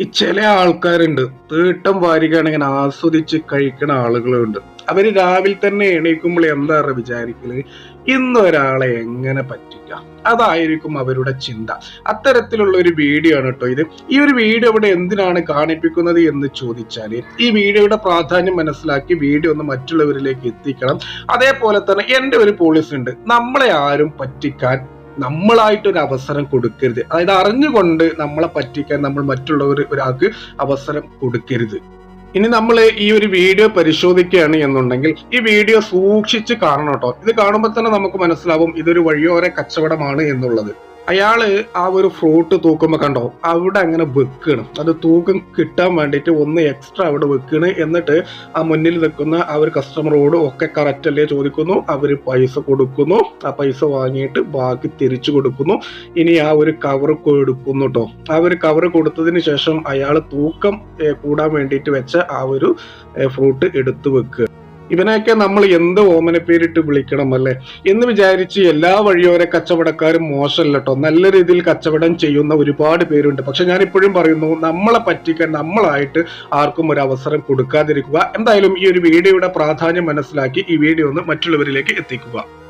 ഈ ചില ആൾക്കാരുണ്ട്. തീട്ടം വാരികയാണ് ഇങ്ങനെ ആസ്വദിച്ച് കഴിക്കുന്ന ആളുകളുണ്ട്. അവർ രാവിലെ തന്നെ എണീക്കുമ്പോൾ എന്താ വിചാരിക്കൽ? ഇന്ന് ഒരാളെ എങ്ങനെ പറ്റിക്കാം? അതായിരിക്കും അവരുടെ ചിന്ത. അത്തരത്തിലുള്ള ഒരു വീഡിയോ ആണ് കേട്ടോ ഇത്. ഈ ഒരു വീഡിയോ ഇവിടെ എന്തിനാണ് കാണിപ്പിക്കുന്നത് എന്ന് ചോദിച്ചാൽ ഈ വീഡിയോയുടെ പ്രാധാന്യം മനസ്സിലാക്കി വീഡിയോ ഒന്ന് മറ്റുള്ളവരിലേക്ക് എത്തിക്കണം. അതേപോലെ തന്നെ എന്റെ ഒരു പോളിസി ഉണ്ട്. നമ്മളെ ആരും പറ്റിക്കാൻ നമ്മളായിട്ടൊരു അവസരം കൊടുക്കരുത്. അതായത് അറിഞ്ഞുകൊണ്ട് നമ്മളെ പറ്റിക്കാൻ നമ്മൾ മറ്റുള്ളവർ ഒരാൾക്ക് അവസരം കൊടുക്കരുത്. ഇനി നമ്മൾ ഈ ഒരു വീഡിയോ പരിശോധിക്കുകയാണ് എന്നുണ്ടെങ്കിൽ ഈ വീഡിയോ സൂക്ഷിച്ച് കാണണം കേട്ടോ. ഇത് കാണുമ്പോൾ തന്നെ നമുക്ക് മനസ്സിലാവും ഇതൊരു വഴിയോര കച്ചവടമാണ് എന്നുള്ളത്. അയാൾ ആ ഒരു ഫ്രൂട്ട് തൂക്കുമ്പോ കണ്ടോ അവിടെ അങ്ങനെ വെക്കണം. അത് തൂക്കം കിട്ടാൻ വേണ്ടിയിട്ട് ഒന്ന് എക്സ്ട്രാ അവിടെ വെക്കണ്. എന്നിട്ട് ആ മുന്നിൽ നിൽക്കുന്ന ആ ഒരു കസ്റ്റമറോട് ഒക്കെ കറക്റ്റ് അല്ലേ ചോദിക്കുന്നു. അവർ പൈസ കൊടുക്കുന്നു. ആ പൈസ വാങ്ങിയിട്ട് ബാക്കി തിരിച്ചു കൊടുക്കുന്നു. ഇനി ആ ഒരു കവർ കൊടുക്കുന്നു കേട്ടോ ആ ഒരു കവർ കൊടുത്തതിന് ശേഷം അയാൾ തൂക്കം കൂടാൻ വേണ്ടിയിട്ട് വെച്ച ആ ഒരു ഫ്രൂട്ട് എടുത്തു വെക്കുക ഇവനെയൊക്കെ നമ്മൾ എന്ത് ഓമന പേരിട്ട് വിളിക്കണം അല്ലെ? എന്ന് വിചാരിച്ച് എല്ലാ വഴിയോര കച്ചവടക്കാരും മോശമല്ല കേട്ടോ നല്ല രീതിയിൽ കച്ചവടം ചെയ്യുന്ന ഒരുപാട് പേരുണ്ട്. പക്ഷെ ഞാൻ ഇപ്പോഴും പറയുന്നു നമ്മളെ പറ്റിക്കാൻ നമ്മളായിട്ട് ആർക്കും ഒരു അവസരം കൊടുക്കാതിരിക്കുക. എന്തായാലും ഈ ഒരു വീഡിയോയുടെ പ്രാധാന്യം മനസ്സിലാക്കി ഈ വീഡിയോ ഒന്ന് മറ്റുള്ളവരിലേക്ക് എത്തിക്കുക.